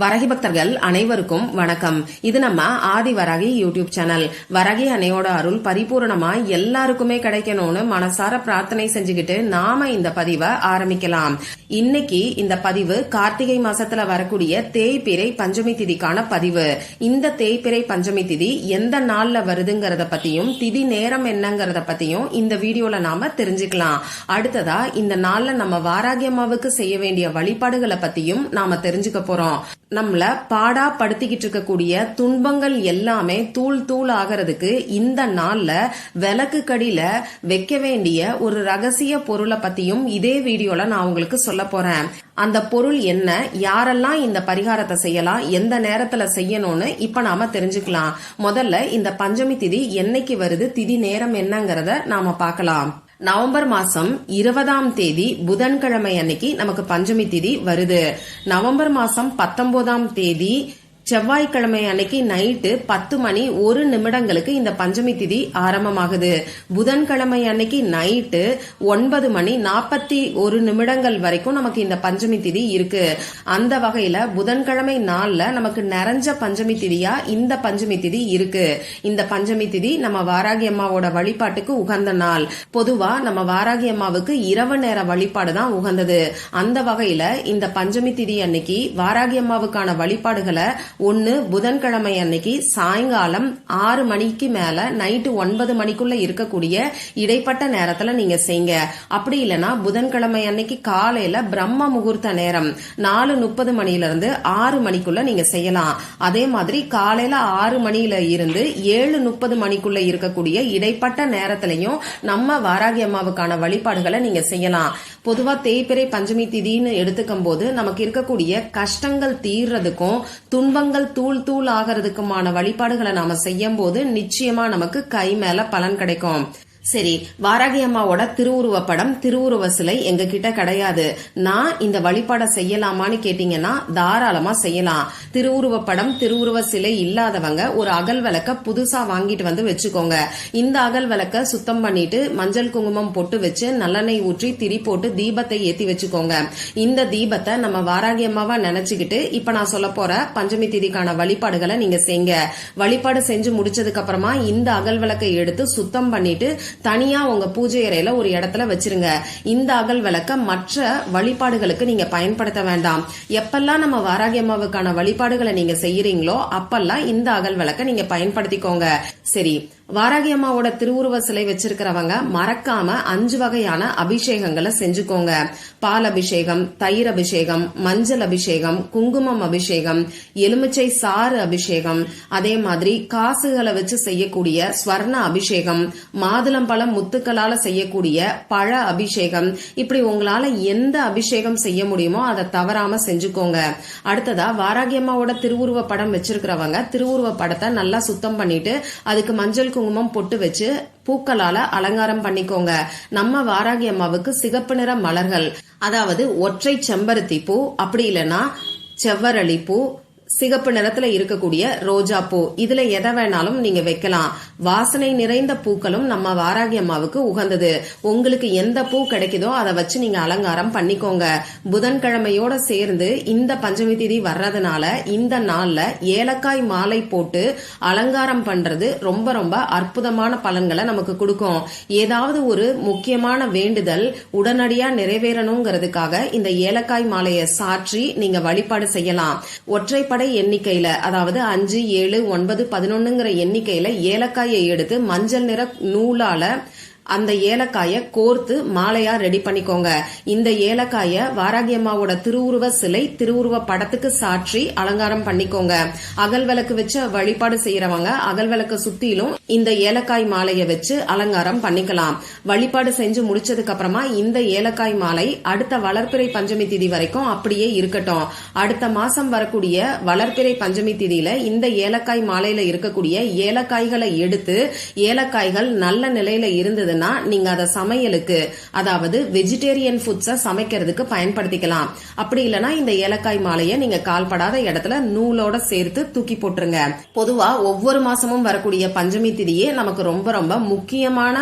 வரகி பக்தர்கள் அனைவருக்கும் வணக்கம். இது நம்ம ஆதி வரகி யூடியூப் சேனல். வரகி அணையோட அருள் பரிபூரணமா எல்லாருக்குமே கிடைக்கணும்னு மனசார பிரார்த்தனை செஞ்சுக்கிட்டு நாம இந்த பதிவை ஆரம்பிக்கலாம். இன்னைக்கு இந்த பதிவு கார்த்திகை மாசத்துல வரக்கூடிய தேய்பிறை பஞ்சமி திதிக்கான பதிவு. இந்த தேய்பிறை பஞ்சமி திதி எந்த நாள்ல வருதுங்கிறத பத்தியும் திதி நேரம் என்னங்கறத பத்தியும் இந்த வீடியோல நாம தெரிஞ்சுக்கலாம். அடுத்ததா இந்த நாள்ல நம்ம வாராகியம்மாவுக்கு செய்ய வேண்டிய வழிபாடுகளை பத்தியும் நாம தெரிஞ்சுக்க போறோம். நம்மள பாடா படுத்திக்கிட்டு இருக்கக்கூடிய துன்பங்கள் எல்லாமே தூள் தூள் ஆகிறதுக்கு இந்த நாள்ல விளக்கு கடியில வைக்க வேண்டிய ஒரு ரகசிய பொருளை பத்தியும் இதே வீடியோல நான் உங்களுக்கு சொல்ல போறேன். அந்த பொருள் என்ன? யாரெல்லாம் இந்த பரிகாரத்தை செய்யலாம்? எந்த நேரத்துல செய்யணும்னு இப்ப நாம தெரிஞ்சுக்கலாம். முதல்ல இந்த பஞ்சமி திதி என்னைக்கு வருது? திதி நேரம் என்னங்கறத நாம பார்க்கலாம். நவம்பர் மாசம் இருபதாம் தேதி புதன்கிழமை அன்னைக்கு நமக்கு பஞ்சமி திதி வருது. நவம்பர் மாசம் பத்தொன்பதாம் தேதி செவ்வாய்க்கிழமை அன்னைக்கு நைட்டு பத்து மணி ஒரு நிமிடங்களுக்கு இந்த பஞ்சமி திதி ஆரம்பமாகுது. புதன்கிழமை அன்னைக்கு நைட்டு ஒன்பது மணி நாற்பத்தி ஒரு நிமிடங்கள் வரைக்கும் நமக்கு இந்த பஞ்சமி திதி இருக்கு. அந்த வகையில புதன்கிழமை நாள்ல நமக்கு நிறைஞ்ச பஞ்சமி திதியா இந்த பஞ்சமி திதி இருக்கு. இந்த பஞ்சமி திதி நம்ம வாராகி அம்மாவோட வழிபாட்டுக்கு உகந்த நாள். பொதுவா நம்ம வாராகி அம்மாவுக்கு இரவு நேர வழிபாடு தான் உகந்தது. அந்த வகையில இந்த பஞ்சமி திதி அன்னைக்கு வாராகி அம்மாவுக்கான வழிபாடுகளை ஒன்னு புதன்கிழமை அன்னைக்கு சாயங்காலம் ஆறு மணிக்கு மேல நைட்டு ஒன்பது மணிக்குள்ள இருக்கக்கூடிய இடைப்பட்ட நேரத்துல நீங்க செய்யுங்க அப்படி இல்லைன்னா புதன்கிழமை அன்னைக்கு காலையில பிரம்ம முகூர்த்த நேரம் நாலு முப்பது மணில இருந்து ஆறு மணிக்குள்ள நீங்க செய்யலாம். அதே மாதிரி காலையில ஆறு மணியில இருந்து ஏழு முப்பது மணிக்குள்ள இருக்கக்கூடிய இடைப்பட்ட நேரத்திலையும் நம்ம வாராகி அம்மாவுக்கான வழிபாடுகளை நீங்க செய்யலாம். பொதுவா தேய்பிறை பஞ்சமி திதின்னு எடுத்துக்கும் போது நமக்கு இருக்கக்கூடிய கஷ்டங்கள் தீர்றதுக்கும் துன்பங்கள் தூள் தூள் ஆகிறதுக்குமான வழிபாடுகளை நாம செய்யும் போது நிச்சயமா நமக்கு கை மேல பலன் கிடைக்கும். சரி வாராகி அம்மாவோட திருவுருவ படம் திருவுருவ சிலை எங்க கிட்ட கிடையாது. நான் இந்த வழிபாடை செய்யலாமான்னு கேட்டீங்கன்னா தாராளமா செய்யலாம். திருவுருவ படம் திருவுருவ சிலை இல்லாதவங்க ஒரு அகல் விளக்க புதுசா வாங்கிட்டு வந்து வச்சுக்கோங்க. இந்த அகல் விளக்க சுத்தம் பண்ணிட்டு மஞ்சள் குங்குமம் போட்டு வச்சு நல்லெண்ணெய் ஊற்றி திரி போட்டு தீபத்தை ஏத்தி வச்சுக்கோங்க. இந்த தீபத்தை நம்ம வாராகி அம்மாவா நினைச்சுக்கிட்டு இப்ப நான் சொல்ல போற பஞ்சமி திதிக்கான வழிபாடுகளை நீங்க செய்ங்க. வழிபாடு செஞ்சு முடிச்சதுக்கு அப்புறமா இந்த அகல் விளக்கை எடுத்து சுத்தம் பண்ணிட்டு தனியா உங்க பூஜை அறையில ஒரு இடத்துல வச்சிருங்க. இந்த அகல் விளக்க மற்ற வழிபாடுகளுக்கு நீங்க பயன்படுத்த வேண்டாம். எப்பெல்லாம் நம்ம வாராகி அம்மாவுக்கான வழிபாடுகளை நீங்க செய்யறீங்களோ அப்பெல்லாம் இந்த அகல் விளக்க நீங்க பயன்படுத்திக்கோங்க. சரி வாராகி அம்மாவோட திருவுருவ சிலை வச்சிருக்கிறவங்க மறக்காம அஞ்சு வகையான அபிஷேகங்களை செஞ்சுக்கோங்க. பால் அபிஷேகம் தயிர் அபிஷேகம் மஞ்சள் அபிஷேகம் குங்குமம் அபிஷேகம் எலுமிச்சை சாறு அபிஷேகம் அதே மாதிரி காசுகளை வச்சு செய்யக்கூடிய ஸ்வர்ண அபிஷேகம் மாதுளம்பழம் முத்துக்களால செய்யக்கூடிய பழ அபிஷேகம். இப்படி உங்களால எந்த அபிஷேகம் செய்ய முடியுமோ அதை தவறாம செஞ்சுக்கோங்க. அடுத்ததா வாராகி அம்மாவோட திருவுருவ படம் வச்சிருக்கிறவங்க திருவுருவ படத்தை நல்லா சுத்தம் பண்ணிட்டு அதுக்கு மஞ்சள் குங்குமம் பொட்டு வச்சு பூக்களால அலங்காரம் பண்ணிக்கோங்க. நம்ம வாராகி அம்மாவுக்கு சிகப்பு நிற மலர்கள் அதாவது ஒற்றை செம்பருத்தி பூ அப்படி இல்லைன்னா செவ்வரளி பூ சிகப்பு நிறத்துல இருக்கக்கூடிய ரோஜா பூ. இதுல எதை வேணாலும் நீங்க வைக்கலாம். வாசனை நிறைந்த பூக்களும் நம்ம வாராகி அம்மாவுக்கு உகந்தது. உங்களுக்கு எந்த பூ கிடைக்குதோ அதை வச்சு நீங்க அலங்காரம் பண்ணிக்கோங்க. புதன்கிழமையோட சேர்ந்து இந்த பஞ்சமி திதி வர்றதுனால இந்த நாள்ல ஏலக்காய் மாலை போட்டு அலங்காரம் பண்றது ரொம்ப ரொம்ப அற்புதமான பலன்களை நமக்கு கொடுக்கும். ஏதாவது ஒரு முக்கியமான வேண்டுதல் உடனடியா நிறைவேறணுங்கிறதுக்காக இந்த ஏலக்காய் மாலையை சாற்றி நீங்க வழிபாடு செய்யலாம். ஒற்றைப்படை எண்ணிக்கையில அதாவது அஞ்சு ஏழு ஒன்பது பதினொன்னுங்கிற எண்ணிக்கையில ஏலக்காயை எடுத்து மஞ்சள் நிற நூலால அந்த ஏலக்காய கோர்த்து மாலையா ரெடி பண்ணிக்கோங்க. இந்த ஏலக்காய வாராகி அம்மாவோட திருவுருவ சிலை திருவுருவ படத்துக்கு சாற்றி அலங்காரம் பண்ணிக்கோங்க. அகல் விளக்கு வச்சு வழிபாடு செய்யறவங்க அகல் விளக்கு சுத்திலும் இந்த ஏலக்காய் மாலைய வச்சு அலங்காரம் பண்ணிக்கலாம். வழிபாடு செஞ்சு முடிச்சதுக்கு அப்புறமா இந்த ஏலக்காய் மாலை அடுத்த வளர்ப்பிறை பஞ்சமி திதி வரைக்கும் அப்படியே இருக்கட்டும். அடுத்த மாசம் வரக்கூடிய வளர்ப்பிறை பஞ்சமி திதியில இந்த ஏலக்காய் மாலையில இருக்கக்கூடிய ஏலக்காய்களை எடுத்து ஏலக்காய்கள் நல்ல நிலையில இருந்தது இருந்ததுன்னா நீங்க அதை சமையலுக்கு அதாவது வெஜிடேரியன் ஃபுட்ஸ சமைக்கிறதுக்கு பயன்படுத்திக்கலாம். அப்படி இல்லைன்னா இந்த ஏலக்காய் மாலையை நீங்க கால்படாத இடத்துல நூலோட சேர்த்து தூக்கி போட்டுருங்க. பொதுவா ஒவ்வொரு மாசமும் வரக்கூடிய பஞ்சமி திதியே நமக்கு ரொம்ப ரொம்ப முக்கியமான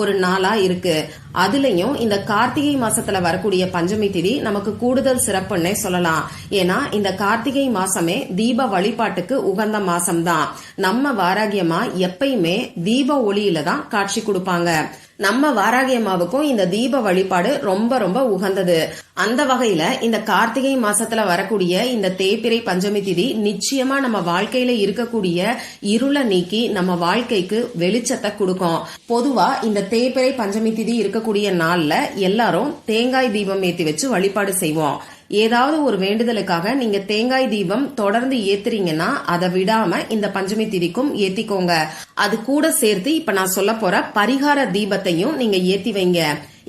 ஒரு நாளா இருக்கு. அதுலயும் இந்த கார்த்திகை மாசத்துல வரக்கூடிய பஞ்சமி திதி நமக்கு கூடுதல் சிறப்புன்னே சொல்லலாம். ஏன்னா இந்த கார்த்திகை மாசமே தீப வழிபாட்டுக்கு உகந்த மாசம்தான். நம்ம வாராகியமா எப்பயுமே தீப ஒளியில தான் காட்சி கொடுப்பாங்க. நம்ம வாராகியம்மாவுக்கும் இந்த தீப வழிபாடு ரொம்ப ரொம்ப உகந்தது. அந்த வகையில இந்த கார்த்திகை மாசத்துல வரக்கூடிய இந்த தேப்பிரை பஞ்சமி திதி நிச்சயமா நம்ம வாழ்க்கையில இருக்கக்கூடிய இருளை நீக்கி நம்ம வாழ்க்கைக்கு வெளிச்சத்தை கொடுக்கும். பொதுவா இந்த தேப்பிரை பஞ்சமி திதி இருக்கக்கூடிய நாள்ல எல்லாரும் தேங்காய் தீபம் ஏத்தி வச்சு வழிபாடு செய்வோம். ஏதாவது ஒரு வேண்டுதலுக்காக நீங்க தேங்காய் தீபம் தொடர்ந்து ஏத்துறீங்கன்னா அதை விடாம இந்த பஞ்சமி திதிக்கும் ஏத்திக்கோங்க. அது கூட சேர்த்து இப்ப நான் சொல்ல போற பரிகார தீபத்தையும் நீங்க ஏத்தி வைங்க.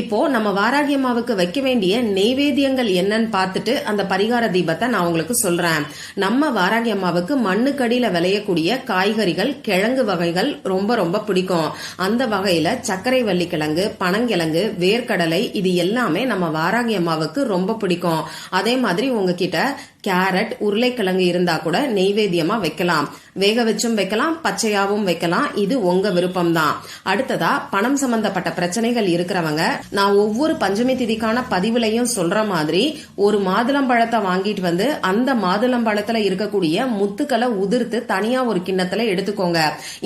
இப்போ நம்ம வாராகி அம்மாவுக்கு வைக்க வேண்டிய நெய்வேத்தியங்கள் என்னன்னு பார்த்துட்டு அந்த பரிகார தீபத்தை நான் உங்களுக்கு சொல்றேன். நம்ம வாராகி அம்மாவுக்கு மண்ணுக்கடியில விளையக்கூடிய காய்கறிகள் கிழங்கு வகைகள் ரொம்ப ரொம்ப பிடிக்கும். அந்த வகையில சர்க்கரை வள்ளிக்கிழங்கு பனங்கிழங்கு வேர்க்கடலை இது எல்லாமே நம்ம வாராகி அம்மாவுக்கு ரொம்ப பிடிக்கும். அதே மாதிரி உங்ககிட்ட கேரட் உருளைக்கிழங்கு இருந்தா கூட நெய்வேத்தியமா வைக்கலாம். வேக வச்சும் வைக்கலாம் பச்சையாவும் வைக்கலாம். இது உங்க விருப்பம் தான் அடுத்ததா பணம் சம்பந்தப்பட்ட பிரச்சனைகள் இருக்கிறவங்க நான் ஒவ்வொரு பஞ்சமி திதிக்கான பதிவுலையும் சொல்ற மாதிரி ஒரு மாதுளம்பழத்தை வாங்கிட்டு வந்து அந்த மாதுளம்பழத்துல இருக்கக்கூடிய முத்துக்களை உதிர்த்து தனியா ஒரு கிண்ணத்துல எடுத்துக்கோங்க.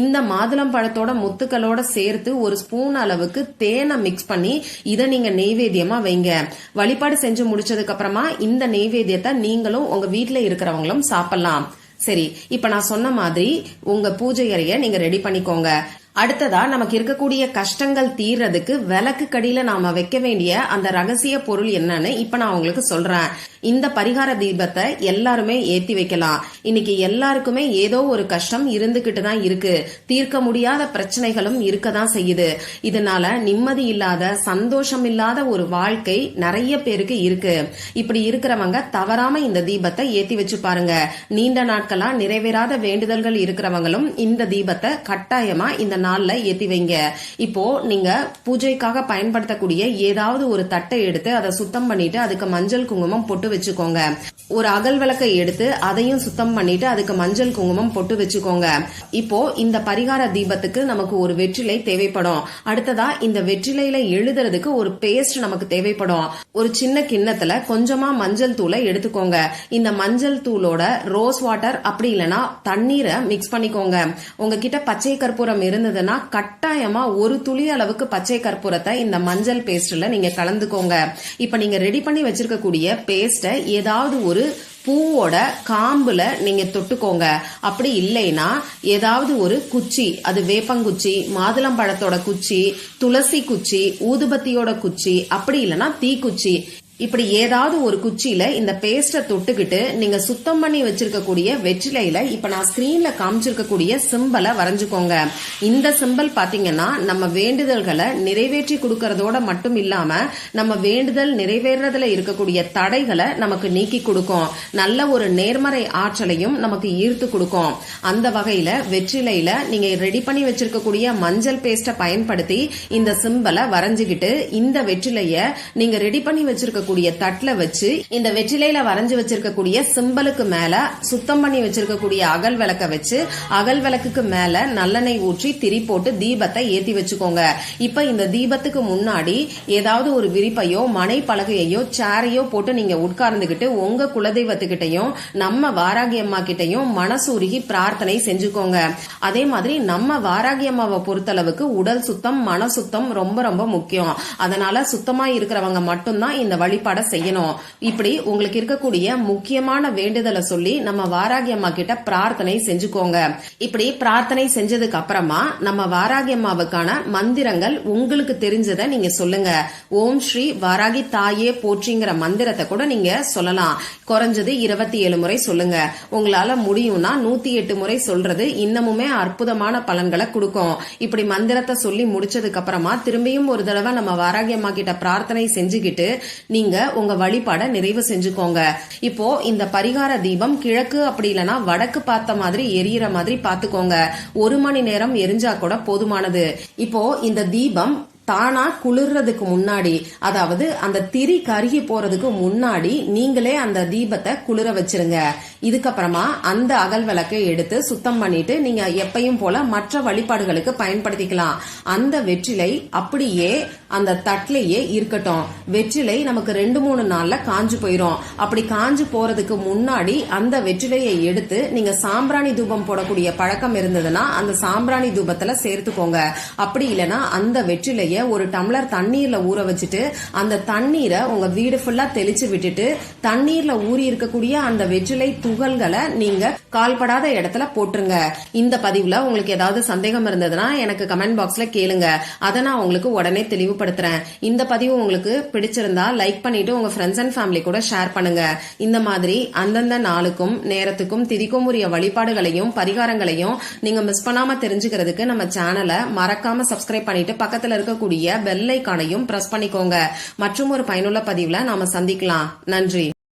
இந்த மாதுளம்பழத்தோட முத்துக்களோட சேர்த்து ஒரு ஸ்பூன் அளவுக்கு தேனை மிக்ஸ் பண்ணி இதை நீங்க நெய்வேத்தியமா வைங்க. வழிபாடு செஞ்சு முடிச்சதுக்கு அப்புறமா இந்த நெய்வேத்தியத்தை நீங்களும் உங்க வீட்டுல இருக்கிறவங்களும் சாப்பிடலாம். சரி இப்ப நான் சொன்ன மாதிரி உங்க பூஜை அறைய நீங்க ரெடி பண்ணிக்கோங்க. அடுத்ததா நமக்கு இருக்கக்கூடிய கஷ்டங்கள் தீர்றதுக்கு விளக்கு கடியில நாம வைக்க வேண்டிய அந்த ரகசிய பொருள் என்னன்னு இப்ப நான் உங்களுக்கு சொல்றேன். இந்த பரிகார தீபத்தை எல்லாருமே ஏத்தி வைக்கலாம். இன்னைக்கு எல்லாருக்குமே ஏதோ ஒரு கஷ்டம் இருந்துகிட்டு தான் இருக்கு. தீர்க்க முடியாத பிரச்சனைகளும் இருக்க தான் செய்யுது. இதனால நிம்மதி இல்லாத சந்தோஷம் இல்லாத ஒரு வாழ்க்கை நிறைய பேருக்கு இருக்கு. இப்படி இருக்கிறவங்க தவறாம இந்த தீபத்தை ஏத்தி வச்சு பாருங்க. நீண்ட நாட்களா நிறைவேறாத வேண்டுதல்கள் இருக்கிறவங்களும் இந்த தீபத்தை கட்டாயமா இந்த நாள்ல ஏத்தி வைங்க. இப்போ நீங்க பூஜைக்காக பயன்படுத்தக்கூடிய ஏதாவது ஒரு தட்டை எடுத்து அதை சுத்தம் பண்ணிட்டு அதுக்கு மஞ்சள் குங்குமம் பொட்டு வச்சுக்கோங்க. ஒரு அகல் விளக்கை எடுத்து அதையும் சுத்தம் பண்ணிட்டு அதுக்கு மஞ்சள் குங்குமம் பொட்டு வச்சுக்கோங்க. இப்போ இந்த பரிகார தீபத்துக்கு நமக்கு ஒரு வெற்றிலை தேவைப்படும். அடுத்ததா இந்த வெற்றிலையில எழுதுறதுக்கு ஒரு பேஸ்ட் நமக்கு தேவைப்படும். ஒரு சின்ன கிண்ணத்துல கொஞ்சமா மஞ்சள் தூளை எடுத்துக்கோங்க. இந்த மஞ்சள் தூளோட ரோஸ் வாட்டர் அப்படி இல்லைன்னா தண்ணீரை மிக்ஸ் பண்ணிக்கோங்க. உங்ககிட்ட பச்சை கற்பூரம் இருந்ததுன்னா கட்டாயமா ஒரு துளி அளவுக்கு பச்சை கற்பூரத்தை இந்த மஞ்சள் பேஸ்ட்ல நீங்க கலந்துக்கோங்க. இப்ப நீங்க ரெடி பண்ணி வச்சிருக்கக்கூடிய பேஸ்ட்டை ஏதாவது ஒரு பூவோட காம்புல நீங்க தொட்டுக்கோங்க. அப்படி இல்லைன்னா ஏதாவது ஒரு குச்சி அது வேப்பங்குச்சி மாதுளம்பழத்தோட குச்சி துளசி குச்சி ஊதுபத்தியோட குச்சி அப்படி இல்லைன்னா தீக்குச்சி. இப்படி ஏதாவது ஒரு குச்சியில இந்த பேஸ்ட தொட்டுக்கிட்டு நீங்க சுத்தம் பண்ணி வச்சிருக்கக்கூடிய வெற்றிலையில இப்ப நான் ஸ்கிரீன்ல காமிச்சிருக்கக்கூடிய சிம்பலை வரைஞ்சுக்கோங்க. இந்த சிம்பல் பாத்தீங்கன்னா நம்ம வேண்டுதல்களை நிறைவேற்றி கொடுக்கறதோட மட்டும் இல்லாம நம்ம வேண்டுதல் நிறைவேறதுல இருக்கக்கூடிய தடைகளை நமக்கு நீக்கி கொடுக்கும். நல்ல ஒரு நேர்மறை ஆற்றலையும் நமக்கு ஈர்த்து கொடுக்கும். அந்த வகையில வெற்றிலையில நீங்க ரெடி பண்ணி வச்சிருக்கக்கூடிய மஞ்சள் பேஸ்ட பயன்படுத்தி இந்த சிம்பலை வரைஞ்சுக்கிட்டு இந்த வெற்றிலைய நீங்க ரெடி பண்ணி வச்சிருக்கக்கூடிய தட்டுல வச்சு இந்த வெற்றிலையில வரைஞ்சு வச்சிருக்கக்கூடிய சிம்பலுக்கு மேல சுத்தம் பண்ணி வச்சிருக்கக்கூடிய அகல் விளக்க வச்சு அகல் விளக்குக்கு மேல நல்லெண்ணெய் ஊற்றி திரி போட்டு தீபத்தை ஏத்தி வச்சுக்கோங்க. இப்ப இந்த தீபத்துக்கு முன்னாடி ஏதாவது ஒரு விரிப்பையோ மனை பலகையோ சேரையோ போட்டு நீங்க உட்கார்ந்துகிட்டு உங்க குலதெய்வத்துக்கிட்டையும் நம்ம வாராகி அம்மா கிட்டையும் மனசூருகி பிரார்த்தனை செஞ்சுக்கோங்க. அதே மாதிரி நம்ம வாராகி அம்மாவை பொறுத்தளவுக்கு உடல் சுத்தம் மன சுத்தம் ரொம்ப ரொம்ப முக்கியம். அதனால சுத்தமா இருக்கிறவங்க மட்டும்தான் இந்த வழிபாடை செய்யணும். இப்படி உங்களுக்கு இருக்கக்கூடிய முக்கியமான வேண்டுதலை சொல்லி நம்ம வாராகி அம்மா கிட்ட பிரார்த்தனை செஞ்சுக்கோங்க. இப்படி பிரார்த்தனை செஞ்சதுக்கு அப்புறமா நம்ம வாராகி அம்மாவுக்கான மந்திரங்கள் உங்களுக்கு தெரிஞ்சதை நீங்க சொல்லுங்க. ஓம் ஸ்ரீ வாராகி தாயே போற்றிங்கிற மந்திரத்தை கூட நீங்க சொல்லலாம். குறைஞ்சது இருபத்தி ஏழு முறை சொல்லுங்க. உங்களால முடியும்னா நூத்தி எட்டு முறை சொல்றது இன்னமுமே அற்புதமான பலன்களை கொடுக்கும். இப்படி மந்திரத்தை சொல்லி முடிச்சதுக்கு அப்புறமா திரும்பியும் ஒரு தடவை நம்ம வாராகி அம்மா கிட்ட பிரார்த்தனை செஞ்சுக்கிட்டு நீங்க உங்க வழிபாட நிறைவு செஞ்சுக்கோங்க. இப்போ இந்த பரிகார தீபம் கிழக்கு அப்படி இல்லைன்னா வடக்கு பார்த்த மாதிரி எரியற மாதிரி பாத்துக்கோங்க ஒரு மணி நேரம் எரிஞ்சா கூட போதுமானது. இப்போ இந்த தீபம் தானா குளிர்றதுக்கு முன்னாடி அதாவது அந்த திரி கருகி போறதுக்கு முன்னாடி நீங்களே அந்த தீபத்தை குளிர வச்சிருங்க. இதுக்கப்புறமா அந்த அகல் விளக்கை எடுத்து சுத்தம் பண்ணிட்டு நீங்க எப்பையும் போல மற்ற வழிபாடுகளுக்கு பயன்படுத்திக்கலாம். அந்த வெற்றிலை அப்படியே அந்த தட்டிலேயே இருக்கட்டும். வெற்றிலை நமக்கு ரெண்டு மூணு நாள்ல காஞ்சு போயிடும் அப்படி காஞ்சு போறதுக்கு முன்னாடி அந்த வெற்றிலையை எடுத்து நீங்க சாம்பிராணி தூபம் போடக்கூடிய பழக்கம் இருந்ததுன்னா அந்த சாம்பிராணி தூபத்துல சேர்த்துக்கோங்க. அப்படி இல்லைன்னா அந்த வெற்றிலையை ஒரு டம்ளர் தண்ணீர்ல ஊற வச்சுட்டு அந்த தண்ணீரை உங்க வீடு ஃபுல்லா தெளிச்சு விட்டுட்டு தண்ணீர்ல ஊறி இருக்கக்கூடிய அந்த வெற்றிலை துகள்களை நீங்க கால்படாத இடத்துல போட்டுருங்க. இந்த பதிவுல உங்களுக்கு ஏதாவது சந்தேகம் இருந்ததுன்னா எனக்கு கமெண்ட் பாக்ஸ்ல கேளுங்க. அதை நான் உங்களுக்கு உடனே தெளிவுபடுத்துறேன். இந்த பதிவு உங்களுக்கு பிடிச்சிருந்தா லைக் பண்ணிட்டு உங்க ஃப்ரெண்ட்ஸ் அண்ட் ஃபேமிலி கூட ஷேர் பண்ணுங்க. இந்த மாதிரி அந்தந்த நாளுக்கும் நேரத்துக்கும் திதிக்கும் உரிய வழிபாடுகளையும் பரிகாரங்களையும் நீங்க மிஸ் பண்ணாம தெரிஞ்சுக்கிறதுக்கு நம்ம சேனலை மறக்காம சப்ஸ்கிரைப் பண்ணிட்டு பக்கத்துல இருக்கக்கூடிய பெல் ஐக்கானையும் பிரஸ் பண்ணிக்கோங்க. மற்றும் ஒரு பயனுள்ள பதிவுல நாம சந்திக்கலாம். நன்றி.